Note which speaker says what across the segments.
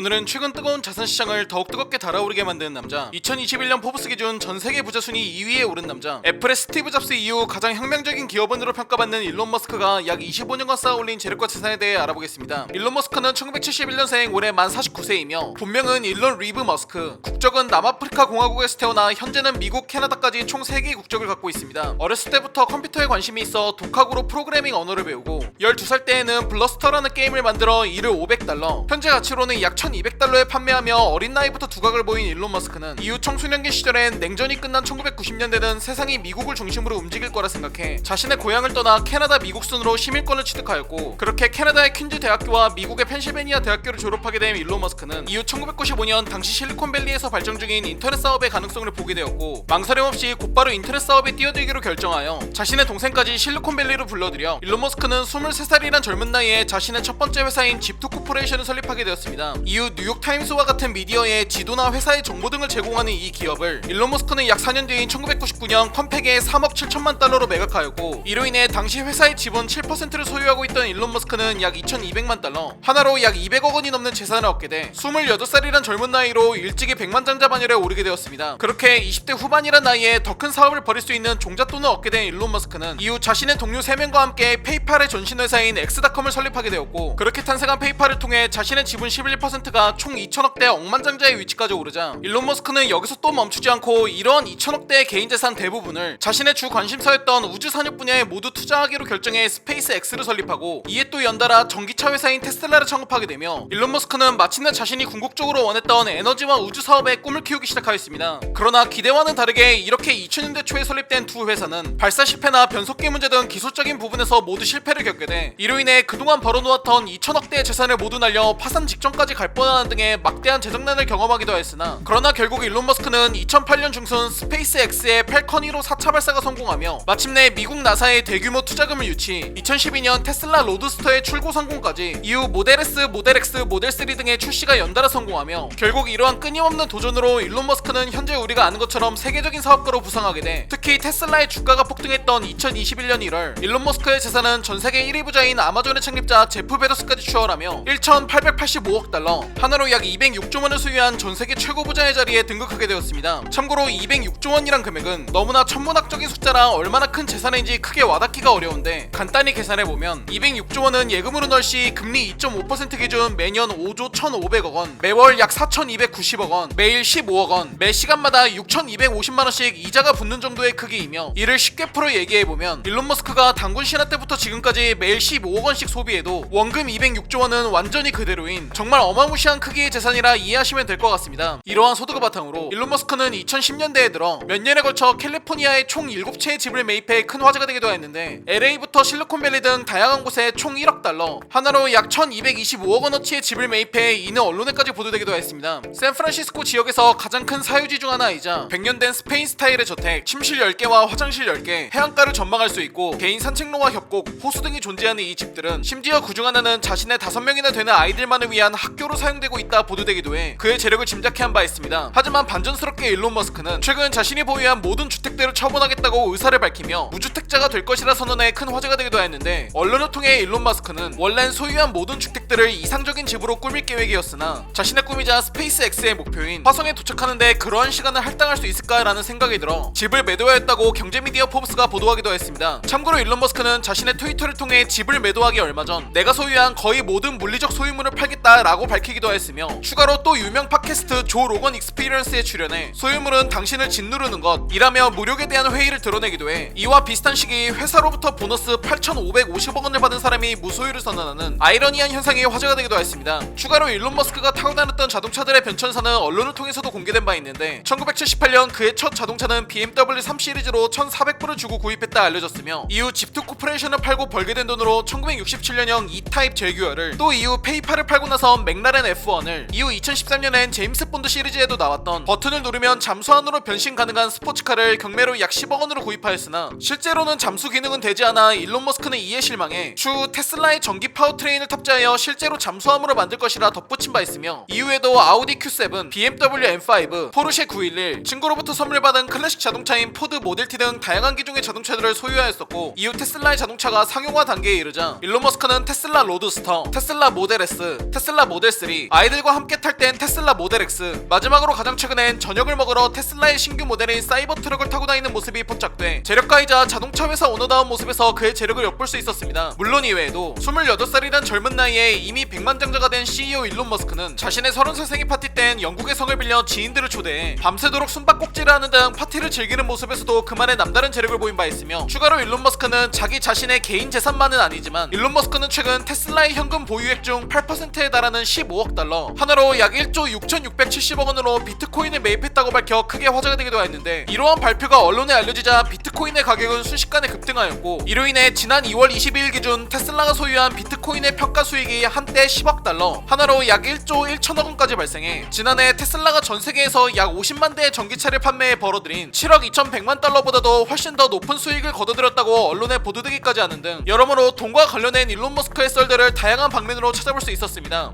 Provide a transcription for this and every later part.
Speaker 1: 오늘은 최근 뜨거운 자산 시장을 더욱 뜨겁게 달아오르게 만드는 남자. 2021년 포브스 기준 전 세계 부자 순위 2위에 오른 남자. 애플의 스티브 잡스 이후 가장 혁명적인 기업원으로 평가받는 일론 머스크가 약 25년간 쌓아올린 재력과 재산에 대해 알아보겠습니다. 일론 머스크는 1971년생 올해 만 49세이며 본명은 일론 리브 머스크. 국적은 남아프리카 공화국에서 태어나 현재는 미국 캐나다까지 총 3개의 국적을 갖고 있습니다. 어렸을 때부터 컴퓨터에 관심이 있어 독학으로 프로그래밍 언어를 배우고 12살 때에는 블러스터라는 게임을 만들어 이를 500달러. 현재 가치로는 약 1200달러에 판매하며 어린 나이부터 두각을 보인 일론 머스크는 이후 청소년기 시절엔 냉전이 끝난 1990년대는 세상이 미국을 중심으로 움직일 거라 생각해 자신의 고향을 떠나 캐나다 미국 순으로 시민권을 취득하였고 그렇게 캐나다의 퀸즈 대학교와 미국의 펜실베니아 대학교를 졸업하게 된 일론 머스크는 이후 1995년 당시 실리콘밸리에서 발전 중인 인터넷 사업의 가능성을 보게 되었고 망설임 없이 곧바로 인터넷 사업에 뛰어들기로 결정하여 자신의 동생까지 실리콘밸리로 불러들여 일론 머스크는 23살이란 젊은 나이에 자신의 첫 번째 회사인 집투 코퍼레이션을 설립하게 되었습니다. 이후 뉴욕 타임스와 같은 미디어에 지도나 회사의 정보 등을 제공하는 이 기업을 일론 머스크는 약 4년 뒤인 1999년 컴팩에 3억 7천만 달러로 매각하였고 이로 인해 당시 회사의 지분 7%를 소유하고 있던 일론 머스크는 약 2,200만 달러 하나로 약 200억 원이 넘는 재산을 얻게 돼 28살이란 젊은 나이로 일찍이 백만장자 반열에 오르게 되었습니다. 그렇게 20대 후반이란 나이에 더 큰 사업을 벌일 수 있는 종잣돈을 얻게 된 일론 머스크는 이후 자신의 동료 3명과 함께 페이팔의 전신회사인 엑스닷컴을 설립하게 되었고 그렇게 탄생한 페이팔을 통해 자신의 지분 11%가 총 2천억대 억만장자의 위치까지 오르자 일론 머스크는 여기서 또 멈추지 않고 이러한 2천억대의 개인 재산 대부분을 자신의 주 관심사였던 우주 산업 분야에 모두 투자하기로 결정해 스페이스 X를 설립하고 이에 또 연달아 전기차 회사인 테슬라를 창업하게 되며 일론 머스크는 마침내 자신이 궁극적으로 원했던 에너지와 우주 사업에 꿈을 키우기 시작하였습니다. 그러나 기대와는 다르게 이렇게 2000년대 초에 설립된 두 회사는 발사 실패나 변속기 문제 등 기술적인 부분에서 모두 실패를 겪게 돼 이로 인해 그동안 벌어놓았던 2천억대의 재산을 모두 날려 파산 직전까지 갈 뻔한 등의 막대한 재정난을 경험하기도 했으나 그러나 결국 일론 머스크는 2008년 중순 스페이스 X의 펠컨 1호 4차 발사가 성공하며 마침내 미국 나사의 대규모 투자금을 유치 2012년 테슬라 로드스터의 출고 성공까지 이후 모델 S, 모델 X, 모델 3 등의 출시가 연달아 성공하며 결국 이러한 끊임없는 도전으로 일론 머스크는 현재 우리가 아는 것처럼 세계적인 사업가로 부상하게 돼 특히 테슬라의 주가가 폭등했던 2021년 1월 일론 머스크의 재산은 전 세계 1위 부자인 아마존의 창립자 제프 베더스까지 추월하며 1,885억 달러 하나로 약 206조 원을 소유한 전 세계 최고 부자의 자리에 등극하게 되었습니다. 참고로 206조 원이란 금액은 너무나 천문학적인 숫자라 얼마나 큰 재산인지 크게 와닿기가 어려운데 간단히 계산해 보면 206조 원은 예금으로 넣을 시 금리 2.5% 기준 매년 5조 1,500억 원, 매월 약 4,290억 원, 매일 15억 원, 매 시간마다 6,250만 원씩 이자가 붙는 정도의 크기이며 이를 쉽게 풀어 얘기해 보면 일론 머스크가 당군 신화 때부터 지금까지 매일 15억 원씩 소비해도 원금 206조 원은 완전히 그대로인 정말 어마 무시한 크기의 재산이라 이해하시면 될 것 같습니다. 이러한 소득을 바탕으로 일론 머스크는 2010년대에 들어 몇 년에 걸쳐 캘리포니아에 총 7채의 집을 매입해 큰 화제가 되기도 했는데 LA부터 실리콘밸리 등 다양한 곳에 총 1억 달러 하나로 약 1225억 원어치의 집을 매입해 이는 언론에까지 보도되기도 했습니다. 샌프란시스코 지역에서 가장 큰 사유지 중 하나이자 100년 된 스페인 스타일의 저택, 침실 10개와 화장실 10개, 해안가를 전망할 수 있고 개인 산책로와 협곡, 호수 등이 존재하는 이 집들은 심지어 그중 하나는 자신의 5명이나 되는 아이들만을 위한 학교로 사용되고 있다 보도되기도 해 그의 재력을 짐작케 한바 있습니다. 하지만 반전스럽게 일론 머스크는 최근 자신이 보유한 모든 주택들을 처분하겠다고 의사를 밝히며 무주택자가 될 것이라 선언해 큰 화제가 되기도 했는데 언론을 통해 일론 머스크는 원래는 소유한 모든 주택들을 이상적인 집으로 꾸밀 계획이었으나 자신의 꿈이자 스페이스 X의 목표인 화성에 도착하는데 그러한 시간을 할당할 수 있을까라는 생각이 들어 집을 매도하였다고 경제 미디어 포브스가 보도하기도 했습니다. 참고로 일론 머스크는 자신의 트위터를 통해 집을 매도하기 얼마 전 내가 소유한 거의 모든 물리적 소유물을 팔겠다라고 밝히 기도 했으며 추가로 또 유명 팟캐스트 조 로건 익스피리언스에 출연해 소유물은 당신을 짓누르는 것이라며 무력에 대한 회의를 드러내기도 해 이와 비슷한 시기 회사로부터 보너스 8,550억 원을 받은 사람이 무소유를 선언하는 아이러니한 현상이 화제가 되기도 했습니다. 추가로 일론 머스크가 타고 다녔던 자동차들의 변천사는 언론을 통해서도 공개된 바 있는데 1978년 그의 첫 자동차는 BMW 3 시리즈로 1,400불을 주고 구입했다 알려졌으며 이후 집투 코퍼레이션을 팔고 벌게 된 돈으로 1967년형 E-타입 제규어를 또 이후 페이팔을 팔고 나서 맥라렌 F1을 이후 2013년엔 제임스 본드 시리즈에도 나왔던 버튼을 누르면 잠수함으로 변신 가능한 스포츠카를 경매로 약 10억 원으로 구입하였으나 실제로는 잠수 기능은 되지 않아 일론 머스크는 이에 실망해 추후 테슬라의 전기 파워트레인을 탑재하여 실제로 잠수함으로 만들 것이라 덧붙인 바 있으며 이후에도 아우디 Q7, BMW M5, 포르쉐 911, 친구로부터 선물 받은 클래식 자동차인 포드 모델 T 등 다양한 기종의 자동차들을 소유하였었고 이후 테슬라의 자동차가 상용화 단계에 이르자 일론 머스크는 테슬라 로드스터, 테슬라 모델 S, 테슬라 모델 3, 모델3 아이들과 함께 탈 땐 테슬라 모델 X 마지막으로 가장 최근엔 저녁을 먹으러 테슬라의 신규 모델인 사이버 트럭을 타고 다니는 모습이 포착돼 재력가이자 자동차 회사 오너다운 모습에서 그의 재력을 엿볼 수 있었습니다. 물론 이 외에도 28살이란 젊은 나이에 이미 백만장자가 된 CEO 일론 머스크는 자신의 30살 생일 파티 땐 영국의 성을 빌려 지인들을 초대해 밤새도록 숨바꼭질을 하는 등 파티를 즐기는 모습에서도 그만의 남다른 재력을 보인 바 있으며 추가로 일론 머스크는 자기 자신의 개인 재산만은 아니지만 일론 머스크는 최근 테슬라의 현금 보유액 중 8%에 달하는 15억 달러 하나로 약 1조 6,670억 원으로 비트코인을 매입했다고 밝혀 크게 화제가 되기도 했는데 이러한 발표가 언론에 알려지자 비트코인의 가격은 순식간에 급등하였고 이로 인해 지난 2월 22일 기준 테슬라가 소유한 비트코인의 평가 수익이 한때 10억 달러 하나로 약 1조 1천억 원까지 발생해 지난해 테슬라가 전 세계에서 약 50만 대의 전기차를 판매해 벌어들인 7억 2,100만 달러보다도 훨씬 더 높은 수익을 거둬들였다고 언론에 보도되기까지 하는 등 여러모로 돈과 관련된 일론 머스크의 썰들을 다양한 방면으로 찾아볼 수 있었습니다.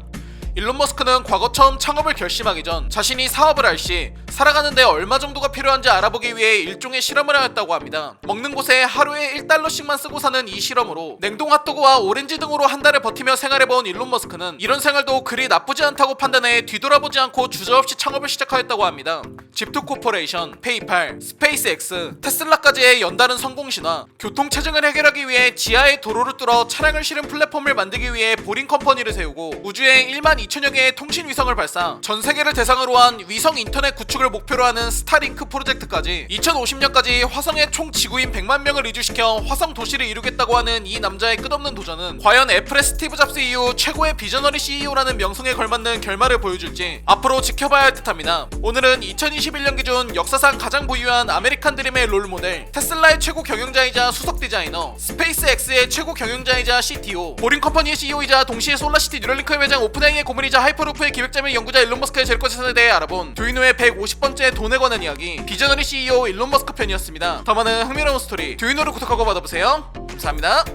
Speaker 1: 일론 머스크는 과거 처음 창업을 결심하기 전 자신이 사업을 할 시 살아가는데 얼마 정도가 필요한지 알아보기 위해 일종의 실험을 하였다고 합니다. 먹는 곳에 하루에 1달러씩만 쓰고 사는 이 실험으로 냉동 핫도그와 오렌지 등으로 한 달을 버티며 생활해본 일론 머스크는 이런 생활도 그리 나쁘지 않다고 판단해 뒤돌아보지 않고 주저없이 창업을 시작하였다고 합니다. 집투 코퍼레이션, 페이팔, 스페이스X, 테슬라까지의 연달은 성공 신화, 교통 체증을 해결하기 위해 지하의 도로를 뚫어 차량을 실은 플랫폼을 만들기 위해 보링 컴퍼니를 세우고 우주행 1만 2천여 개의 통신 위성을 발사, 전 세계를 대상으로 한 위성 인터넷 구축을 목표로 하는 스타링크 프로젝트까지 2050년까지 화성에 총 지구인 100만 명을 이주시켜 화성 도시를 이루겠다고 하는 이 남자의 끝없는 도전은 과연 애플의 스티브 잡스 이후 최고의 비저너리 CEO라는 명성에 걸맞는 결말을 보여줄지 앞으로 지켜봐야 할 듯합니다. 오늘은 2021년 기준 역사상 가장 부유한 아메리칸 드림의 롤 모델, 테슬라의 최고 경영자이자 수석 디자이너, 스페이스X의 최고 경영자이자 CTO, 보링 컴퍼니의 CEO이자 동시에 솔라시티 뉴럴링크의 회장 오픈AI의 고문이자 하이퍼루프의 기획자및 연구자 일론 머스크의 재력 재산에 대해 알아본 듀이노의 150 번째 돈에 관한 이야기, 비저너리 CEO 일론 머스크 편이었습니다. 더 많은 흥미로운 스토리 듀이노를 구독하고 받아보세요. 감사합니다.